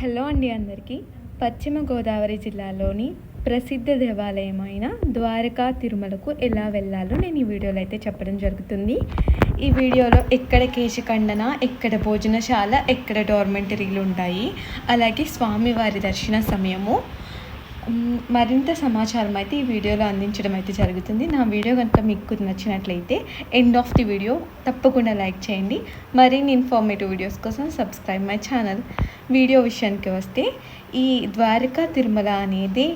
Hello అండి అందరికీ. పశ్చిమ గోదావరి జిల్లాలోని ప్రసిద్ధ దేవాలయమైన ద్వారకా తిరుమలకు ఎలా వెళ్ళాలో నేను ఈ వీడియోలో అయితే చెప్పడం జరుగుతుంది. ఈ వీడియోలో ఎక్కడ కేశఖండన ఎక్కడ భోజనశాల ఎక్కడ డార్మెంటరీలు ఉంటాయి. అలాగే స్వామివారి దర్శన సమయము మరింత సమాచారం అయితే ఈ వీడియోలో అందించడం అయితే జరుగుతుంది. నా వీడియో కనుక మీకు నచ్చినట్లయితే ఎండ్ ఆఫ్ ది వీడియో తప్పకుండా లైక్ చేయండి. మరిన్ని ఇన్ఫర్మేటివ్ వీడియోస్ కోసం సబ్స్క్రైబ్ మై ఛానల్. వీడియో విషయానికి వస్తే ఈ ద్వారకా తిరుమల అనేది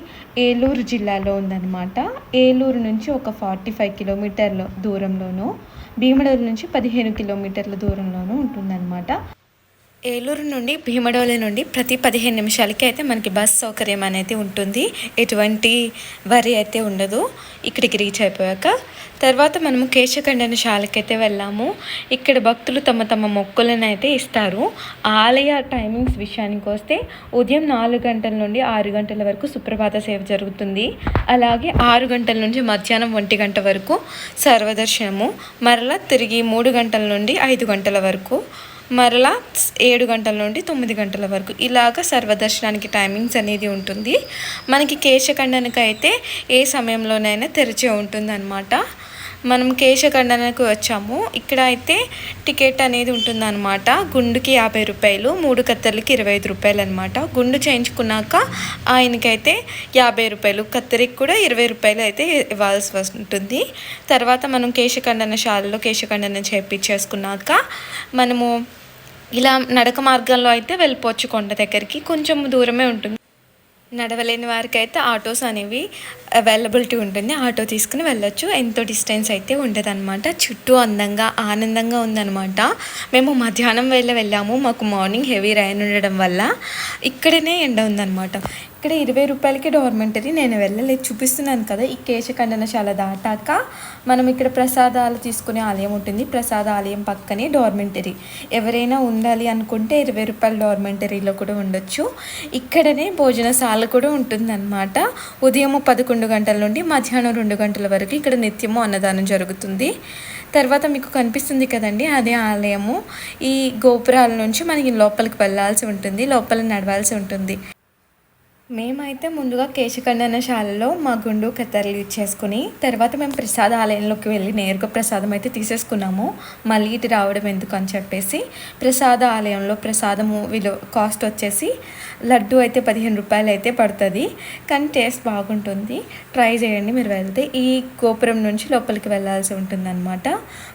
ఏలూరు జిల్లాలో ఉందన్నమాట. ఏలూరు నుంచి ఒక ఫార్టీ ఫైవ్ కిలోమీటర్ల దూరంలోనూ భీమడోలు నుంచి పదిహేను కిలోమీటర్ల దూరంలోనూ ఉంటుందన్నమాట. ఏలూరు నుండి భీమడోలి నుండి ప్రతి పదిహేను నిమిషాలకి అయితే మనకి బస్ సౌకర్యం అనేది ఉంటుంది. ఎటువంటి వరి అయితే ఉండదు. ఇక్కడికి రీచ్ అయిపోయాక. తర్వాత మనము కేశఖండన శాలకైతే వెళ్ళాము. ఇక్కడ భక్తులు తమ తమ మొక్కులను అయితే ఇస్తారు. ఆలయ టైమింగ్స్ విషయానికి వస్తే ఉదయం నాలుగు గంటల నుండి ఆరు గంటల వరకు సుప్రభాత సేవ జరుగుతుంది. అలాగే ఆరు గంటల నుంచి మధ్యాహ్నం ఒంటి గంట వరకు సర్వదర్శనము. మరలా తిరిగి మూడు గంటల నుండి ఐదు గంటల వరకు మరలా ఏడు గంటల నుండి తొమ్మిది గంటల వరకు ఇలాగ సర్వదర్శనానికి టైమింగ్స్ అనేది ఉంటుంది. మనకి కేశఖండనకైతే ఏ సమయంలోనైనా తెరిచే ఉంటుందన్నమాట. మనం కేశఖండనకు వచ్చాము. ఇక్కడ అయితే టికెట్ అనేది ఉంటుందన్నమాట. గుండుకి యాభై రూపాయలు మూడు కత్తెరలకి ఇరవై ఐదు రూపాయలు అనమాట గుండు చేయించుకున్నాక ఆయనకైతే యాభై రూపాయలు కత్తెరికి కూడా ఇరవై రూపాయలు అయితే ఇవ్వాల్సి ఉంటుంది తర్వాత మనం కేశఖండన శాలలో కేశఖండన చేయించేసుకున్నాక మనము ఇలా నడక మార్గంలో అయితే వెళ్ళిపోవచ్చు కొండ దగ్గరికి. కొంచెం దూరమే ఉంటుంది. నడవలేని వారికి అయితే ఆటోస్ అనేవి అవైలబిలిటీ ఉంటుంది. ఆటో తీసుకుని వెళ్ళొచ్చు. ఎంతో డిస్టెన్స్ అయితే ఉండదన్నమాట. చుట్టూ అందంగా ఆనందంగా ఉందన్నమాట. మేము మధ్యాహ్నం వేళ వెళ్ళాము. మాకు మార్నింగ్ హెవీ రైన్ ఉండడం వల్ల ఇక్కడనే ఎండ ఉందన్నమాట. ఇక్కడ ఇరవై రూపాయలకి డార్మెంటరీ నేను వెళ్ళలేదు. చూపిస్తున్నాను కదా ఈ కేశఖండనశాల దాటాక మనం ఇక్కడ ప్రసాదాలు తీసుకునే ఆలయం ఉంటుంది. ప్రసాద ఆలయం పక్కనే డార్మెంటరీ ఎవరైనా ఉండాలి అనుకుంటే ఇరవై రూపాయల డార్మెంటరీలో కూడా ఉండొచ్చు. ఇక్కడనే భోజనశాల కూడా ఉంటుందన్నమాట. ఉదయం పదకొండు గంటల నుండి మధ్యాహ్నం రెండు గంటల వరకు ఇక్కడ నిత్యము అన్నదానం జరుగుతుంది. తర్వాత మీకు కనిపిస్తుంది కదండి అదే ఆలయము. ఈ గోపురాల నుంచి మనకి లోపలికి వెళ్ళాల్సి ఉంటుంది. లోపల నడవాల్సి ఉంటుంది. మేమైతే ముందుగా కేశఖండనశాలలో మా గుండు కత్తెరలు ఇచ్చేసుకుని తర్వాత మేము ప్రసాద ఆలయంలోకి వెళ్ళి నేరుగా ప్రసాదం అయితే తీసేసుకున్నాము. మళ్ళీ ఇటు రావడం ఎందుకు అని చెప్పేసి ప్రసాద ఆలయంలో ప్రసాదము విలువ కాస్ట్ వచ్చేసి లడ్డు అయితే పదిహేను రూపాయలు అయితే పడుతుంది. కానీ టేస్ట్ బాగుంటుంది. ట్రై చేయండి మీరు వెళ్తే. ఈ గోపురం నుంచి లోపలికి వెళ్ళాల్సి ఉంటుందన్నమాట.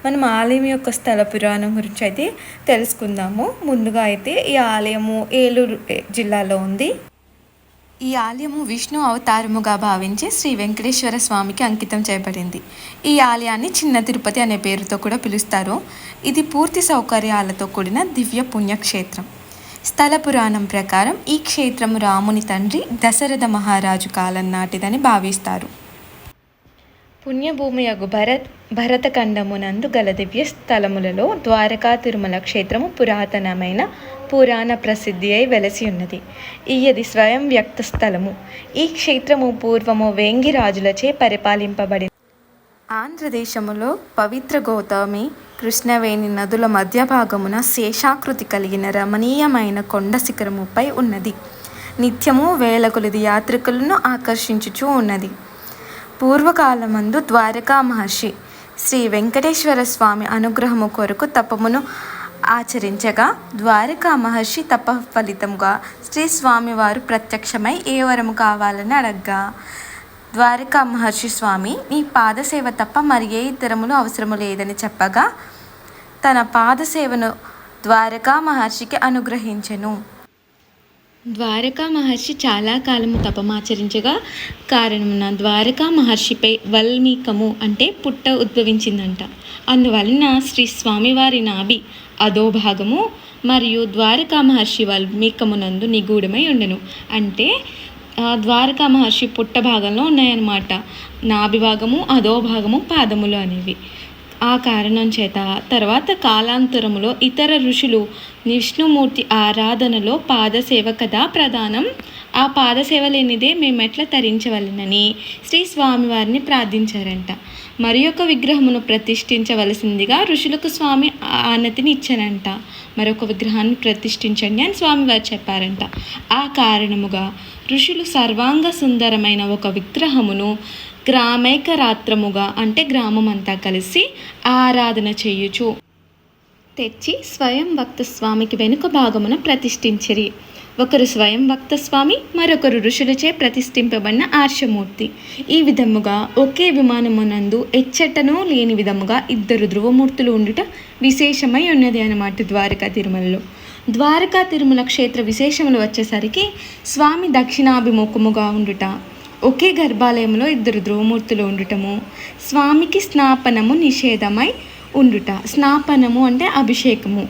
మనం ఆలయం యొక్క స్థల పురాణం గురించి అయితే తెలుసుకుందాము. ముందుగా అయితే ఈ ఆలయము ఏలూరు జిల్లాలో ఉంది. ఈ ఆలయము విష్ణు అవతారముగా భావించి శ్రీ వెంకటేశ్వర స్వామికి అంకితం చేయబడింది. ఈ ఆలయాన్ని చిన్న తిరుపతి అనే పేరుతో కూడా పిలుస్తారు. ఇది పూర్తి సౌకర్యాలతో కూడిన దివ్య పుణ్యక్షేత్రం. స్థల పురాణం ప్రకారం ఈ క్షేత్రం రాముని తండ్రి దశరథ మహారాజు కాలం నాటిదని భావిస్తారు. పుణ్యభూమి యగు భరత్ భరతఖండమునందు గల దివ్య స్థలములలో ద్వారకా తిరుమల క్షేత్రము పురాతనమైన పురాణ ప్రసిద్ధి అయి వెలసి ఉన్నది ఈయది స్వయం వ్యక్త స్థలము. ఈ క్షేత్రము పూర్వము వేంగి రాజులచే పరిపాలింపబడి ఆంధ్రదేశములో పవిత్ర గౌతమి కృష్ణవేణి నదుల మధ్య భాగమున శేషాకృతి కలిగిన రమణీయమైన కొండ శిఖరముపై ఉన్నది. నిత్యము వేల కొలది యాత్రికులను ఆకర్షించుచూ ఉన్నది. పూర్వకాలమందు ద్వారకా మహర్షి శ్రీ వెంకటేశ్వర స్వామి అనుగ్రహము కొరకు తపమును ఆచరించగా ద్వారకా మహర్షి తప ఫలితంగా శ్రీ స్వామివారు ప్రత్యక్షమై ఏ వరము కావాలని అడగ్గా. ద్వారకా మహర్షి స్వామి నీ పాదసేవ తప్ప మరి ఏ ఇతరములు అవసరము లేదని చెప్పగా తన పాదసేవను ద్వారకా మహర్షికి అనుగ్రహించెను. ద్వారకా మహర్షి చాలా కాలము తపమాచరించగా కారణమున ద్వారకా మహర్షిపై వల్మీకము అంటే పుట్ట ఉద్భవించిందంట. అందువలన శ్రీ స్వామివారి నాభి అదో భాగము మరియు ద్వారకా మహర్షి వల్మీకమునందు నిగూఢమై ఉండెను. అంటే ద్వారకా మహర్షి పుట్ట భాగంలో ఉన్నాయన్నమాట. నాభి భాగము అదో భాగము పాదములు అనేవి. ఆ కారణం చేత తర్వాత కాలాంతరములో ఇతర ఋషులు విష్ణుమూర్తి ఆరాధనలో పాదసేవ కదా ప్రధానం. ఆ పాదసేవ లేనిదే మేము ఎట్లా తరించవలనని శ్రీ స్వామివారిని ప్రార్థించారంట. మరి ఒక విగ్రహమును ప్రతిష్ఠించవలసిందిగా ఋషులకు స్వామి ఆనతిని ఇచ్చానంట మరొక విగ్రహాన్ని ప్రతిష్ఠించండి అని స్వామివారు చెప్పారంట. ఆ కారణముగా ఋషులు సర్వాంగ సుందరమైన ఒక విగ్రహమును గ్రామైక రాత్రముగా అంటే గ్రామం అంతా కలిసి ఆరాధన చేయుచు. తెచ్చి స్వయం భక్త స్వామికి వెనుక భాగమున ప్రతిష్ఠించిరి. ఒకరు స్వయం భక్త స్వామి మరొకరు ఋషులచే ప్రతిష్ఠింపబడిన ఆర్షమూర్తి. ఈ విధముగా ఒకే విమానమునందు ఎచ్చటనూ లేని విధముగా ఇద్దరు ధ్రువమూర్తులు ఉండుట విశేషమై ఉన్నది అన్నమాట ద్వారకా తిరుమలలో. ద్వారకా తిరుమల క్షేత్ర విశేషములు వచ్చేసరికి స్వామి దక్షిణాభిముఖముగా ఉండుట ఒకే గర్భాలయంలో ఇద్దరు ధ్రువమూర్తులు ఉండటము స్వామికి స్నాపనము నిషేధమై ఉండుట. స్నాపనము అంటే అభిషేకము.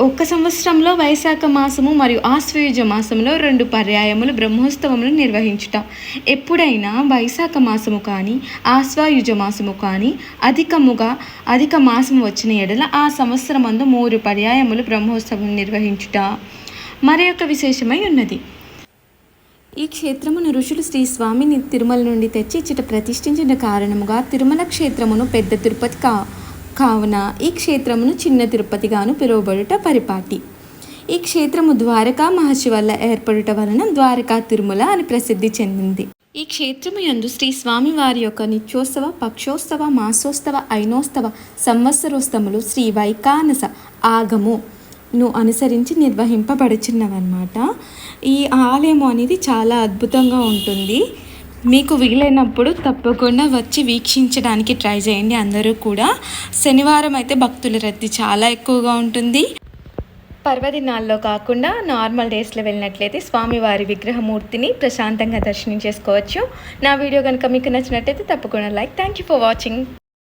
ఒక సంవత్సరంలో వైశాఖ మాసము మరియు ఆశ్వయుజ మాసంలో రెండు పర్యాయములు బ్రహ్మోత్సవములు నిర్వహించుట. ఎప్పుడైనా వైశాఖ మాసము కానీ ఆశ్వయుజ మాసము కానీ అధికముగా అధిక మాసము వచ్చిన ఎడల ఆ సంవత్సరమందు మూడు పర్యాయములు బ్రహ్మోత్సవం నిర్వహించుట. మరి యొక్క విశేషమై ఉన్నది. ఈ క్షేత్రమును ఋషులు శ్రీ స్వామిని తిరుమల నుండి తెచ్చి ఇచ్చట ప్రతిష్ఠించిన కారణముగా తిరుమల క్షేత్రమును పెద్ద తిరుపతి కా కావున ఈ క్షేత్రమును చిన్న తిరుపతిగాను పిలువబడుట పరిపాటి. ఈ క్షేత్రము ద్వారకా మహర్షి వల్ల ఏర్పడుట వలన ద్వారకా తిరుమల అని ప్రసిద్ధి చెందింది. ఈ క్షేత్రము యందు శ్రీ స్వామి వారి యొక్క నిత్యోత్సవ పక్షోత్సవ మాసోత్సవ ఐనోత్సవ సంవత్సరోత్సవములు శ్రీ వైకానస ఆగము. ను అనుసరించి నిర్వహింపబడుచున్నవన్నమాట. ఈ ఆలయం అనేది చాలా అద్భుతంగా ఉంటుంది. మీకు వీలైనప్పుడు తప్పకుండా వచ్చి వీక్షించడానికి ట్రై చేయండి అందరూ కూడా. శనివారం అయితే భక్తుల రద్దీ చాలా ఎక్కువగా ఉంటుంది. పర్వదినాల్లో కాకుండా నార్మల్ డేస్లో వెళ్ళినట్లయితే స్వామివారి విగ్రహమూర్తిని ప్రశాంతంగా దర్శనం చేసుకోవచ్చు. నా వీడియో కనుక మీకు నచ్చినట్లయితే తప్పకుండా like thank you for watching.